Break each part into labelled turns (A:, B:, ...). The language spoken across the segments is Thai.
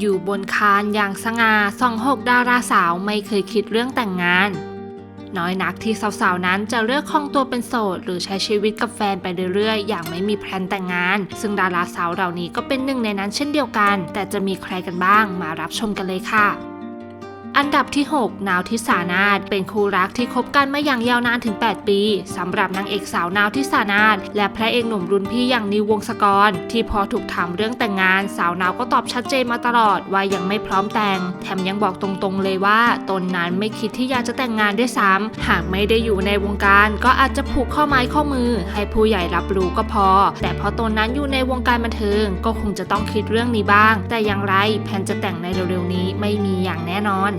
A: อยู่บนคานอย่างสง่าส่องหกดาราสาวไม่เคยคิดเรื่องแต่งงาน น้อยนักที่สาวๆนั้นจะเลือกคลองตัวเป็นโสด หรือใช้ชีวิตกับแฟนไปเรื่อยๆ อย่างไม่มีแพลนแต่งงาน ซึ่งดาราสาวเหล่านี้ก็เป็นหนึ่งในนั้นเช่นเดียวกัน แต่จะมีใครกันบ้างมารับชมกันเลยค่ะ อันดับที่ 6 นาวทิสานาถเป็นคู่รักที่คบกันมาอย่างยาวนานถึง 8 ปีสำหรับนางเอกสาวนาวทิสานาถและพระเอกหนุ่มรุ่นพี่อย่างนิววงศกร ที่พอถูกถามเรื่องแต่งงาน สาวนาวก็ตอบชัดเจนมาตลอดว่ายังไม่พร้อมแต่ง แถมยังบอกตรงๆเลยว่าตนนั้นไม่คิดที่อยากจะแต่งงานด้วยซ้ำหากไม่ได้อยู่ในวงการ ก็อาจจะผูกข้อไม้ข้อมือ ให้ผู้ใหญ่รับรู้ก็พอ แต่พอตนนั้นอยู่ในวงการบันเทิงก็คงจะต้องคิดเรื่องนี้บ้าง แต่อย่างไรแผนจะแต่งในเร็วๆนี้ไม่มีอย่างแน่นอน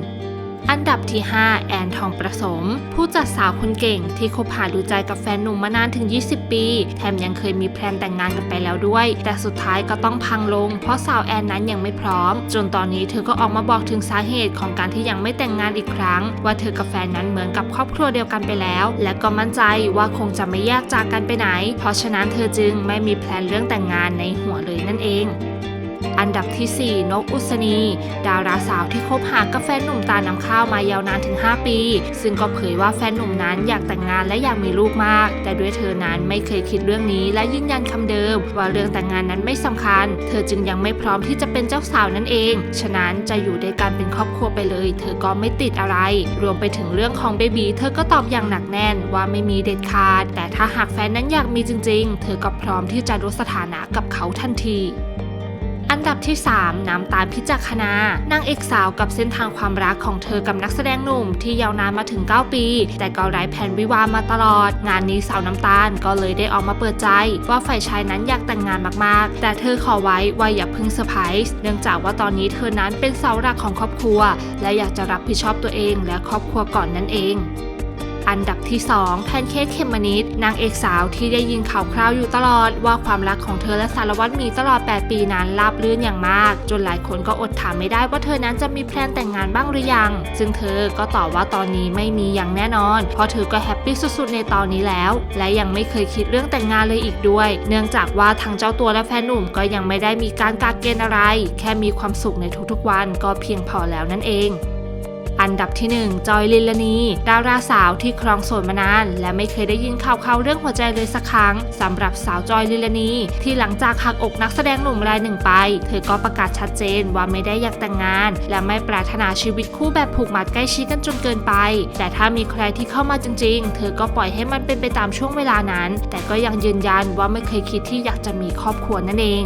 A: อันดับที่ 5 แอนทองประสม ผู้จัดสาวคนเก่งที่คบหาดูใจกับแฟนหนุ่มมานานถึง 20 ปี แถมยังเคยมีแพลนแต่งงานกันไปแล้วด้วย แต่สุดท้ายก็ต้องพังลง เพราะสาวแอนนั้นยังไม่พร้อม จนตอนนี้เธอก็ออกมาบอกถึงสาเหตุของการที่ยังไม่แต่งงานอีกครั้ง ว่าเธอกับแฟนนั้นเหมือนกับครอบครัวเดียวกันไปแล้ว และก็มั่นใจว่าคงจะไม่แยกจากกันไปไหน เพราะฉะนั้นเธอจึงไม่มีแพลนเรื่องแต่งงานในหัวเลยนั่นเอง อันดับที่ 4 นกอุศนี ดาราสาวที่คบหากับแฟนหนุ่มตาน้ำข้าวมายาวนานถึง 5 ปี ซึ่งก็เผยว่าแฟนหนุ่มนั้นอยากแต่งงานและอยากมีลูกมาก แต่ด้วยเธอนั้นไม่เคยคิดเรื่องนี้และยืนยันคำเดิม ว่าเรื่องแต่งงานนั้นไม่สำคัญ เธอจึงยังไม่พร้อมที่จะเป็นเจ้าสาวนั่นเอง ฉะนั้นจะอยู่ด้วยกันเป็นครอบครัวไปเลย เธอก็ไม่ติดอะไร รวมไปถึงเรื่องของเบบีเธอก็ตอบอย่างหนักแน่นว่าไม่มีเด็ดขาด แต่ถ้าหากแฟนนั้นอยากมีจริง ๆ เธอก็พร้อมที่จะลดสถานะกับเขาทันที อันดับที่ 3 น้ำตาลพิจักขณานางเอกสาวกับเส้นทางความรักของเธอกับนักแสดงหนุ่มที่ยาวนานมาถึง 9 ปี แต่ก็ไร้แผนวิวามาตลอด งานนี้สาวน้ำตาลก็เลยได้ออกมาเปิดใจ ว่าฝ่ายชายนั้นอยากแต่งงานมากๆ แต่เธอขอไว้ว่าอย่าพึ่งเซอร์ไพรส์เนื่องจากว่าตอนนี้เธอนั้นเป็นเสาหลักของครอบครัว และอยากจะรับผิดชอบตัวเองและครอบครัวก่อนนั่นเอง อันดับที่ 2 แพนเค้กเขมมะนิดนางเอกสาวที่ได้ยินข่าวคราวอยู่ตลอด ว่าความรักของเธอและสารวัตรมีตลอด 8 ปีนั้นราบรื่นอย่างมาก จนหลายคนก็อดถามไม่ได้ว่าเธอนั้นจะมีแพลนแต่งงานบ้างหรือยัง ซึ่งเธอก็ตอบว่าตอนนี้ไม่มีอย่างแน่นอน เพราะเธอก็แฮปปี้สุดๆในตอนนี้แล้ว และยังไม่เคยคิดเรื่องแต่งงานเลยอีกด้วย เนื่องจากว่าทางเจ้าตัวและแฟนหนุ่มก็ยังไม่ได้มีการกาเกณฑ์อะไร แค่มีความสุขในทุกๆวันก็เพียงพอแล้วนั่นเอง อันดับที่ 1 จอยลิลลานี ดาราสาวที่ครองโสดมานาน และไม่เคยได้ยินข่าวเขาเรื่องหัวใจเลยสักครั้งสำหรับสาวจอยลิลลานี ที่หลังจากหักอกนักแสดงหนุ่มรายหนึ่งไป เธอก็ประกาศชัดเจนว่าไม่ได้อยากแต่งงาน และไม่ปรารถนาชีวิตคู่แบบผูกมัดใกล้ชิดกันจนเกินไป แต่ถ้ามีใครที่เข้ามาจริง ๆ เธอก็ปล่อยให้มันเป็นไปตามช่วงเวลานั้น แต่ก็ยังยืนยันว่าไม่เคยคิดที่อยากจะมีครอบครัวนั่นเอง